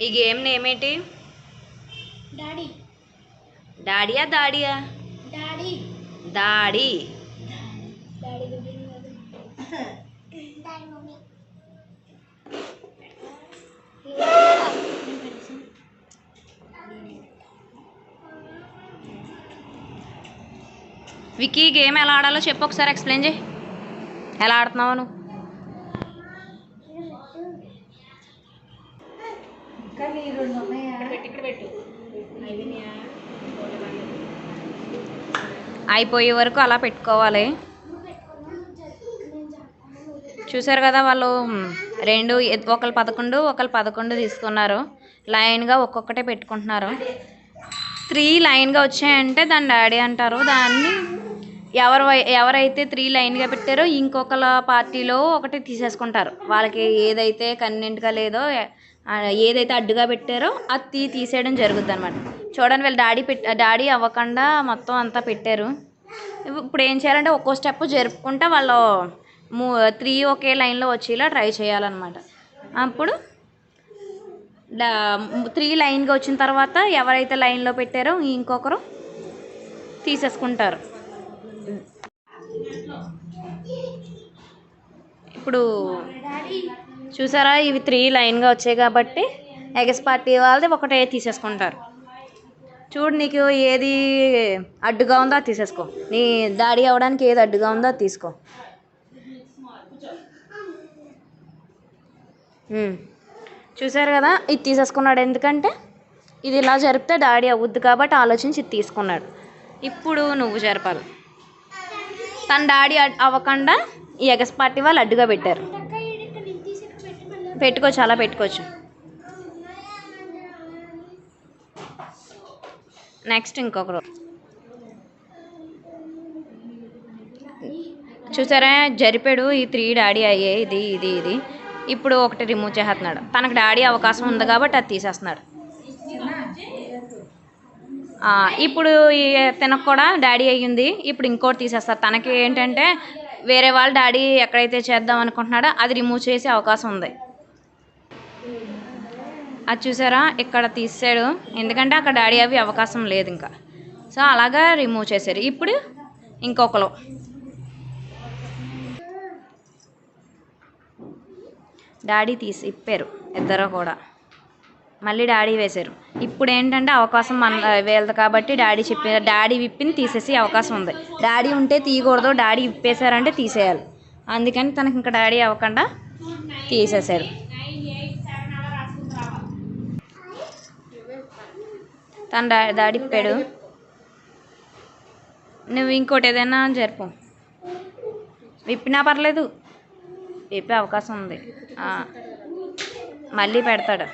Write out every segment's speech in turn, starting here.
ఈ గేమ్ నేమేంటి? డాడీ. డాడియా దాడియా? డాడీ. దాడి. Daddy daddy mummy. Wiki game ఎలా ఆడాలో చెప్పు ఒకసారి ఎక్స్ప్లెయిన్ చేయి. ఎలా ఆడుతున్నావు నువ్వు. అయిపోయే వరకు అలా పెట్టుకోవాలి. చూసారు కదా వాళ్ళు రెండు ఒకళ్ళు పదకొండు ఒకళ్ళు పదకొండు తీసుకున్నారు. లైన్గా ఒక్కొక్కటే పెట్టుకుంటున్నారు. త్రీ లైన్గా వచ్చాయంటే దాని డాడీ అంటారు. దాన్ని ఎవరు ఎవరైతే త్రీ లైన్గా పెట్టారో ఇంకొకళ్ళ పార్టీలో ఒకటి తీసేసుకుంటారు. వాళ్ళకి ఏదైతే కన్వీనెంట్గా లేదో ఏదైతే అడ్డుగా పెట్టారో అది తీ తీసేయడం జరుగుద్ది అనమాట చూడండి వీళ్ళు డాడీ పెట్ డాడీ అవ్వకుండా మొత్తం అంతా పెట్టారు. ఇప్పుడు ఏం చేయాలంటే ఒక్కో స్టెప్ జరుపుకుంటా వాళ్ళు మూ త్రీ ఒకే లైన్లో వచ్చేలా ట్రై చేయాలన్నమాట. అప్పుడు త్రీ లైన్గా వచ్చిన తర్వాత ఎవరైతే లైన్లో పెట్టారో ఇంకొకరు తీసేసుకుంటారు. ఇప్పుడు చూసారా? ఇవి త్రీ లైన్గా వచ్చాయి కాబట్టి ఎగస్ పార్టీ వాళ్ళది ఒకటే తీసేసుకుంటారు. చూడు నీకు ఏది అడ్డుగా ఉందో అది తీసేసుకో. నీ దాడి అవ్వడానికి ఏది అడ్డుగా ఉందో అది తీసుకో. చూసారు కదా? ఇది తీసేసుకున్నాడు. ఎందుకంటే ఇది ఇలా జరిపితే డాడీ అవ్వద్దు కాబట్టి ఆలోచించి ఇది తీసుకున్నాడు. ఇప్పుడు నువ్వు జరపాలి. తన డాడీ అడ్- అవ్వకుండా ఈ ఎగస్ పార్టీ వాళ్ళు అడ్డుగా పెట్టారు. పెట్టుకోవచ్చు అలా పెట్టుకోవచ్చు. నెక్స్ట్ ఇంకొకరు చూసారా? జరిపాడు ఈ త్రీ డాడీ అయ్యే ఇది ఇది ఇది. ఇప్పుడు ఒకటి రిమూవ్ చేస్తున్నాడు తనకు డాడీ అవకాశం ఉంది కాబట్టి అది తీసేస్తున్నాడు. ఇప్పుడు ఈ తనకు కూడా డాడీ అయ్యింది. ఇప్పుడు ఇంకోటి తీసేస్తారు. తనకి ఏంటంటే వేరే వాళ్ళ డాడీ ఎక్కడైతే చేద్దాం అనుకుంటున్నాడో అది రిమూవ్ చేసే అవకాశం ఉంది. అది చూసారా? ఇక్కడ తీసాడు. ఎందుకంటే అక్కడ డాడీ అవి అవకాశం లేదు ఇంకా. సో అలాగా రిమూవ్ చేశారు ఇప్పుడు ఇంకొకరు. డాడీ తీసి ఇప్పారు. ఇద్దరు కూడా. మళ్ళీ డాడీ వేశారు ఇప్పుడు ఏంటంటే అవకాశం మన వీళ్ళది కాబట్టి డాడీ చెప్పి డాడీ విప్పింది తీసేసి అవకాశం ఉంది. డాడీ ఉంటే తీయకూడదు. డాడీ విప్పేశారంటే తీసేయాలి. అందుకని తనకి ఇంకా డాడీ అవ్వకుండా తీసేశారు. తను డా డాడీ నువ్వు ఇంకోటి ఏదైనా జరుపు. విప్పినా పర్లేదు. విప్పే అవకాశం ఉంది. మళ్ళీ పెడతాడు.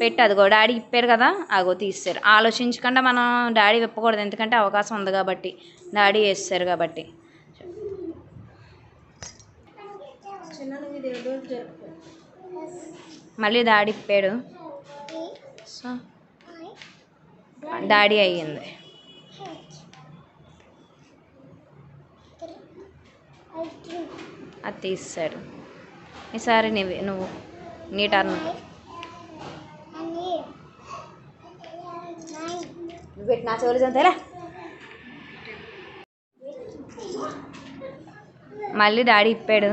పెట్టి అదిగో డాడీ ఇప్పారు కదా అగో తీస్తారు ఆలోచించకుండా మనం డాడీ విప్పకూడదు ఎందుకంటే అవకాశం ఉంది కాబట్టి. డాడీ వేస్తారు కాబట్టి. మళ్ళీ డాడీ ఇప్పాడు. సో డాడీ అయ్యింది. అది తీస్తాడు. ఈసారి నువ్వు నువ్వు నీ టర్న్ పెట్టి నా చెవులు చంతేరా. మళ్ళీ డాడీ ఇప్పాడు.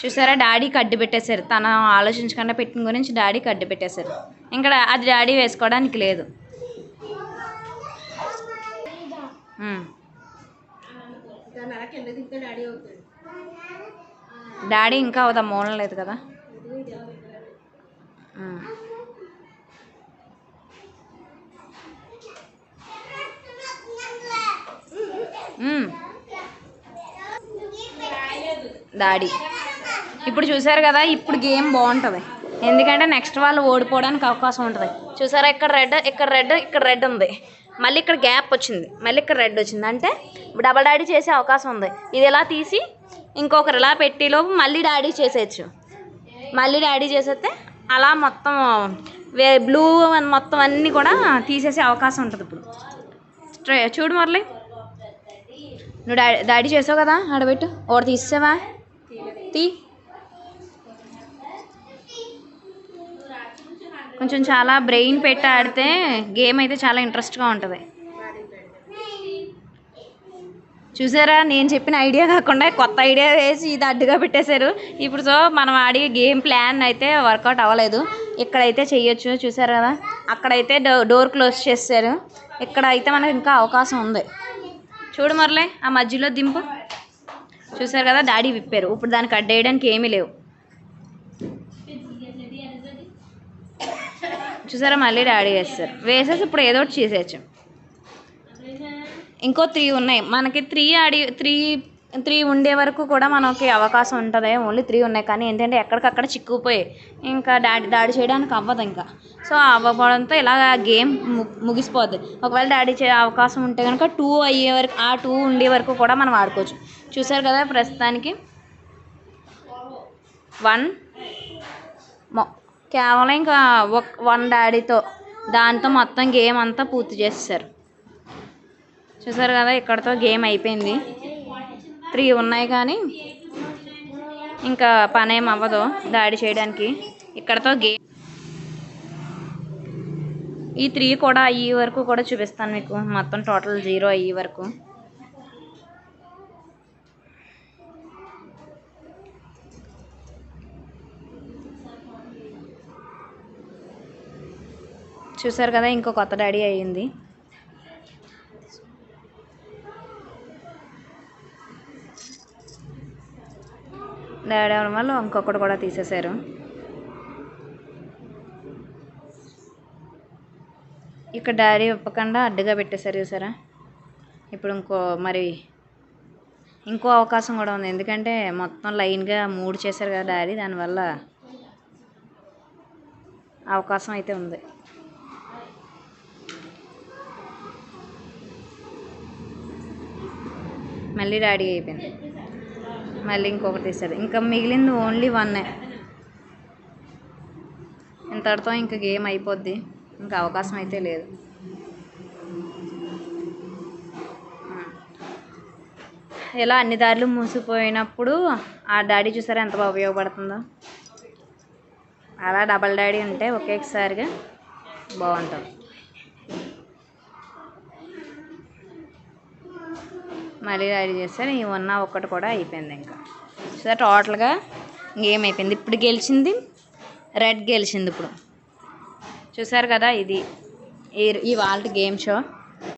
చూసారా డాడీ కడ్డు పెట్టేశారు. తను ఆలోచించకుండా పెట్టిన గురించి డాడీ కడ్డు పెట్టేశారు. ఇంకా అది డాడీ వేసుకోవడానికి లేదు. డాడీ ఇంకా అవుదా మూలం లేదు కదా? డాడీ. ఇప్పుడు చూసారు కదా ఇప్పుడు గేమ్ బాగుంటుంది. ఎందుకంటే నెక్స్ట్ వాళ్ళు ఓడిపోవడానికి అవకాశం ఉంటుంది. చూసారా ఇక్కడ రెడ్ ఇక్కడ రెడ్ ఇక్కడ రెడ్ ఉంది. మళ్ళీ ఇక్కడ గ్యాప్ వచ్చింది. మళ్ళీ ఇక్కడ రెడ్ వచ్చింది. అంటే డబల్ డాడీ చేసే అవకాశం ఉంది. ఇది ఎలా తీసి ఇంకొకరు ఇలా పెట్టేలోపు మళ్ళీ డాడీ చేసేయచ్చు. మళ్ళీ డాడీ చేసేస్తే అలా మొత్తం వే బ్లూ మొత్తం అన్నీ కూడా తీసేసే అవకాశం ఉంటుంది ఇప్పుడు. చూడు మురళి. నువ్వు డాడీ డాడీ చేసావు కదా ఆడబెట్టు. ఒకటి తీసేవా తీ. కొంచెం చాలా బ్రెయిన్ పెట్టి ఆడితే గేమ్ అయితే చాలా ఇంట్రెస్ట్గా ఉంటుంది. చూసారా? నేను చెప్పిన ఐడియా కాకుండా కొత్త ఐడియా వేసి ఇది అడ్డుగా పెట్టేశారు. ఇప్పుడు సో మనం ఆడే గేమ్ ప్లాన్ అయితే వర్కౌట్ అవ్వలేదు. ఇక్కడైతే చేయొచ్చు చూసారు కదా? అక్కడైతే డో డోర్ క్లోజ్ చేశారు ఇక్కడ అయితే మనకు ఇంకా అవకాశం ఉంది. చూడు మరలే ఆ మధ్యలో దింపు. చూసారు కదా? డాడీ విప్పారు. ఇప్పుడు దానికి అడ్డేయడానికి ఏమీ లేవు. చూసారా? మళ్ళీ డాడీ వేస్తారు వేసేసి ఇప్పుడు ఏదో ఒకటి చేసేయచ్చు. ఇంకో త్రీ ఉన్నాయి. మనకి త్రీ ఆడి త్రీ త్రీ ఉండే వరకు కూడా మనకి అవకాశం ఉంటుంది. ఓన్లీ త్రీ ఉన్నాయి. కానీ ఏంటంటే ఎక్కడికక్కడ చిక్కుపోయి ఇంకా డాడీ డాడీ చేయడానికి అవ్వదు ఇంకా. సో అవ్వకపోవడంతో ఇలా గేమ్ ముగిసిపోద్ది. ఒకవేళ డాడీ చే అవకాశం ఉంటే కనుక టూ అయ్యే వరకు ఆ టూ ఉండే వరకు కూడా మనం ఆడుకోవచ్చు. చూసారు కదా ప్రస్తుతానికి? వన్. కేవలం ఇంకా ఒక వన్ డాడీతో దాంతో మొత్తం గేమ్ అంతా పూర్తి చేస్తారు చూసారు కదా ఇక్కడతో గేమ్ అయిపోయింది. త్రీ ఉన్నాయి కానీ ఇంకా పని ఏం అవ్వదు దాడి చేయడానికి. ఇక్కడతో గేమ్ ఈ త్రీ కూడా అయ్యే వరకు కూడా చూపిస్తాను మీకు. మొత్తం టోటల్ జీరో అయ్యే వరకు. చూసారు కదా ఇంకో కొత్త డాడీ అయ్యింది. డాడీ అవడం వల్ల ఇంకొకటి కూడా తీసేశారు. ఇక్కడ డాడీ ఇవ్వకుండా అడ్డుగా పెట్టేశారు చూసారా? ఇప్పుడు ఇంకో మరి ఇంకో అవకాశం కూడా ఉంది. ఎందుకంటే మొత్తం లైన్గా మూడు చేశారు కదా డాడీ దానివల్ల అవకాశం అయితే ఉంది. మళ్ళీ డాడీ అయిపోయింది. మళ్ళీ ఇంకొకటి తీసాడు ఇంకా మిగిలింది ఓన్లీ వన్నే ఇంతటితో ఇంకా గేమ్ అయిపోద్ది. ఇంకా అవకాశం అయితే లేదు. ఇలా అన్ని దారులు మూసిపోయినప్పుడు ఆ డాడీ చూసారా ఎంత బాగా ఉపయోగపడుతుందో? అలా డబల్ డాడీ ఉంటే ఒకేసారిగా బాగుంటుంది. మళ్ళీ రెడీ చేస్తారు. ఈ ఉన్న ఒక్కటి కూడా అయిపోయింది ఇంకా. సో టోటల్గా గేమ్ అయిపోయింది? ఇప్పుడు గెలిచింది రెడ్ గెలిచింది ఇప్పుడు. చూసారు కదా ఇది ఈ ఈ వాళ్ళ గేమ్ షో.